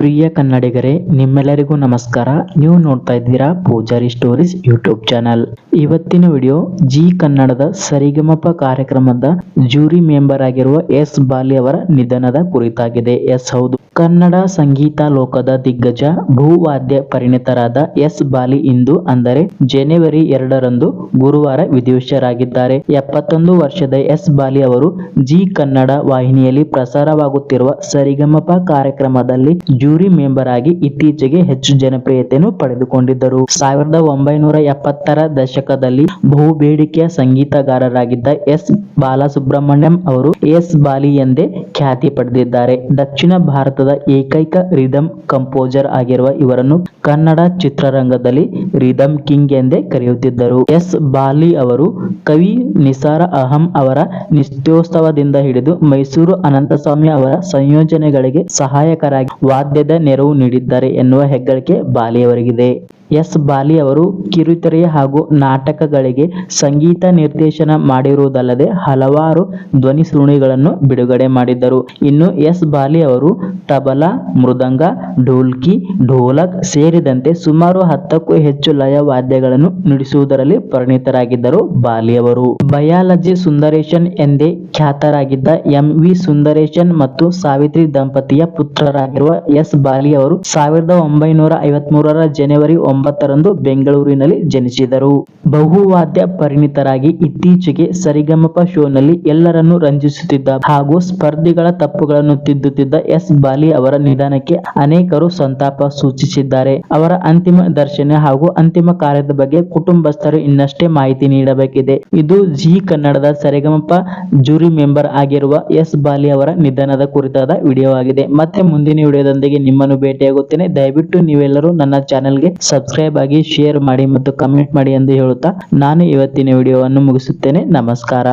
ಪ್ರಿಯ ಕನ್ನಡಿಗರೇ, ನಿಮ್ಮೆಲ್ಲರಿಗೂ ನಮಸ್ಕಾರ. ನೀವು ನೋಡ್ತಾ ಇದ್ದೀರಾ ಪೂಜಾರಿ ಸ್ಟೋರೀಸ್ ಯೂಟ್ಯೂಬ್ ಚಾನಲ್. ಇವತ್ತಿನ ವಿಡಿಯೋ ಜಿ ಕನ್ನಡದ ಸರಿಗಮಪ ಕಾರ್ಯಕ್ರಮದ ಜೂರಿ ಮೆಂಬರ್ ಆಗಿರುವ ಎಸ್ ಬಾಲಿ ಅವರ ನಿಧನದ ಕುರಿತಾಗಿದೆ. ಎಸ್ ಹೌದು. ಕನ್ನಡ ಸಂಗೀತ ಲೋಕದ ದಿಗ್ಗಜ, ಭೂವಾದ್ಯ ಪರಿಣಿತರಾದ ಎಸ್ ಬಾಲಿ ಇಂದು ಅಂದರೆ ಜನವರಿ ಎರಡರಂದು ಗುರುವಾರ ವಿಧಿವಶರಾಗಿದ್ದಾರೆ. ಎಪ್ಪತ್ತೊಂದು ವರ್ಷದ ಎಸ್ ಬಾಲಿ ಅವರು ಜಿ ಕನ್ನಡ ವಾಹಿನಿಯಲ್ಲಿ ಪ್ರಸಾರವಾಗುತ್ತಿರುವ ಸರಿಗಮಪ ಕಾರ್ಯಕ್ರಮದಲ್ಲಿ ಜೂರಿ ಮೆಂಬರ್ ಆಗಿ ಇತ್ತೀಚೆಗೆ ಹೆಚ್ಚು ಜನಪ್ರಿಯತೆಯನ್ನು ಪಡೆದುಕೊಂಡಿದ್ದರು. ಸಾವಿರದ ಒಂಬೈನೂರ ಎಪ್ಪತ್ತರ ದಶಕದಲ್ಲಿ ಬಹು ಬೇಡಿಕೆಯ ಸಂಗೀತಗಾರರಾಗಿದ್ದ ಎಸ್. ಬಾಲಸುಬ್ರಹ್ಮಣ್ಯಂ ಅವರು ಎಸ್. ಬಾಲಿ ಎಂದೇ ಖ್ಯಾತಿ ಪಡೆದಿದ್ದಾರೆ. ದಕ್ಷಿಣ ಭಾರತದ ಏಕೈಕ ರಿದಮ್ ಕಂಪೋಸರ್ ಆಗಿರುವ ಇವರನ್ನು ಕನ್ನಡ ಚಿತ್ರರಂಗದಲ್ಲಿ ರಿದಮ್ ಕಿಂಗ್ ಎಂದೇ ಕರೆಯುತ್ತಿದ್ದರು. ಎಸ್. ಬಾಲಿ ಅವರು ಕವಿ ನಿಸಾರ ಅಹಂ ಅವರ ನಿತ್ಯೋತ್ಸವದಿಂದ ಹಿಡಿದು ಮೈಸೂರು ಅನಂತಸ್ವಾಮಿ ಅವರ ಸಂಯೋಜನೆಗಳಿಗೆ ಸಹಾಯಕರಾಗಿ ವಾದ್ಯದ ನೆರವು ನೀಡಿದ್ದಾರೆ ಎನ್ನುವ ಹೆಗ್ಗಳಿಕೆ ಬಾಲಿಯವರಿಗಿದೆ. ಎಸ್ ಬಾಲಿ ಅವರು ಕಿರುತೆರೆ ಹಾಗೂ ನಾಟಕಗಳಿಗೆ ಸಂಗೀತ ನಿರ್ದೇಶನ ಮಾಡಿರುವುದಲ್ಲದೆ ಹಲವಾರು ಧ್ವನಿ ಸುರುಳಿಗಳನ್ನು ಬಿಡುಗಡೆ ಮಾಡಿದ್ದರು. ಇನ್ನು ಎಸ್ ಬಾಲಿ ಅವರು ತಬಲಾ, ಮೃದಂಗ, ಢೋಲ್ಕಿ, ಢೋಲಕ್ ಸೇರಿದಂತೆ ಸುಮಾರು ಹತ್ತಕ್ಕೂ ಹೆಚ್ಚು ಲಯ ವಾದ್ಯಗಳನ್ನು ನುಡಿಸುವುದರಲ್ಲಿ ಪರಿಣಿತರಾಗಿದ್ದರು ಬಾಲಿ ಅವರು. ಬಯಾಲಜಿ ಸುಂದರೇಶನ್ ಎಂದೇ ಖ್ಯಾತರಾಗಿದ್ದ ಎಂ ವಿ ಸುಂದರೇಶನ್ ಮತ್ತು ಸಾವಿತ್ರಿ ದಂಪತಿಯ ಪುತ್ರರಾಗಿರುವ ಎಸ್ ಬಾಲಿ ಅವರು ಸಾವಿರದ ಒಂಬೈನೂರ ಐವತ್ಮೂರರ ಜನವರಿ ಒಂಬತ್ತರಂದು ಬೆಂಗಳೂರಿನಲ್ಲಿ ಜನಿಸಿದರು. ಬಹುವಾದ್ಯ ಪರಿಣಿತರಾಗಿ ಇತ್ತೀಚೆಗೆ ಸರಿಗಮಪ ಶೋನಲ್ಲಿ ಎಲ್ಲರನ್ನೂ ರಂಜಿಸುತ್ತಿದ್ದ ಹಾಗೂ ಸ್ಪರ್ಧಿಗಳ ತಪ್ಪುಗಳನ್ನು ತಿದ್ದುತ್ತಿದ್ದ ಎಸ್ ಬಾಲಿ ಅವರ ನಿಧನಕ್ಕೆ ಅನೇಕರು ಸಂತಾಪ ಸೂಚಿಸಿದ್ದಾರೆ. ಅವರ ಅಂತಿಮ ದರ್ಶನ ಹಾಗೂ ಅಂತಿಮ ಕಾರ್ಯದ ಬಗ್ಗೆ ಕುಟುಂಬಸ್ಥರು ಇನ್ನಷ್ಟೇ ಮಾಹಿತಿ ನೀಡಬೇಕಿದೆ. ಇದು ಜಿ ಕನ್ನಡದ ಸರಿಗಮಪ ಜೂರಿ ಮೆಂಬರ್ ಆಗಿರುವ ಎಸ್ ಬಾಲಿ ಅವರ ನಿಧನದ ಕುರಿತಾದ ವಿಡಿಯೋ ಆಗಿದೆ ಮತ್ತೆ ಮುಂದಿನ ವಿಡಿಯೋದೊಂದಿಗೆ ನಿಮ್ಮನ್ನು ಭೇಟಿಯಾಗುತ್ತೇನೆ. ದಯವಿಟ್ಟು ನೀವೆಲ್ಲರೂ ನನ್ನ ಚಾನೆಲ್ಗೆ ಸಬ್ಸ್ಕ್ರೈಬ್ ಆಗಿ ಶೇರ್ ಮಾಡಿ ಮತ್ತು ಕಮೆಂಟ್ ಮಾಡಿ ಎಂದು ಹೇಳುತ್ತಾ ನಾನು ಇವತ್ತಿನ ವಿಡಿಯೋವನ್ನು ಮುಗಿಸುತ್ತೇನೆ. ನಮಸ್ಕಾರ.